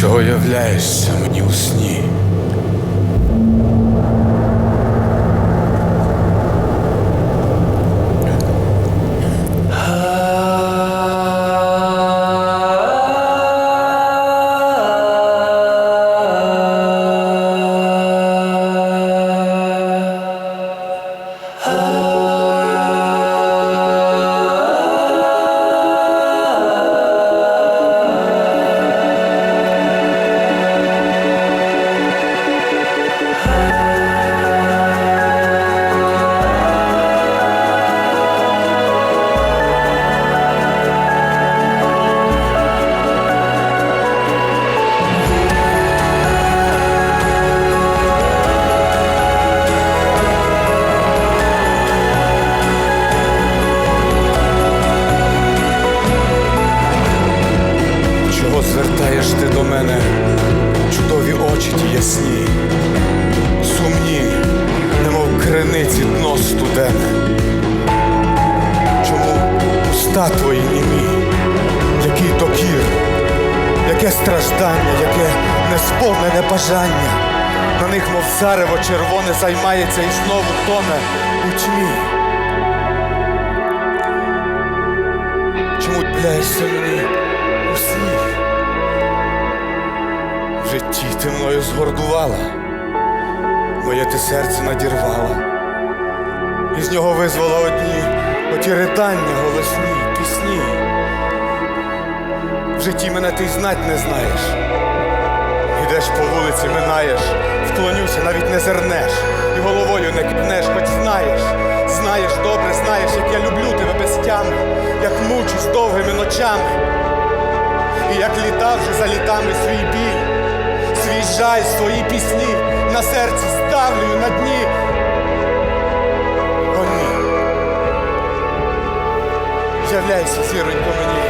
Чого являєшся мені у сні? Чого звертаєш ти до мене чудові очі ті ясні, сумні, немов криниці дно студене? Чому уста твої німі, який докір, яке страждання, яке несповнене бажання? На них, мов зарево червоне, займається і знову тоне у тьмі. Чому пляєшся мені мною згордувала, моє ти серце надірвала, і з нього визвала одні оті ридання голосні, пісні. В житті мене ти й знать не знаєш. Ідеш по вулиці, минаєш, вклонюся, навіть не зернеш, і головою не кивнеш, хоч знаєш, знаєш добре, знаєш, як я люблю тебе без тями, як мучусь довгими ночами. І як літав вже за літами свій біль, жаль, свої пісні на серці ставлю на дні. О, ні. Являйся, зіронько, мені.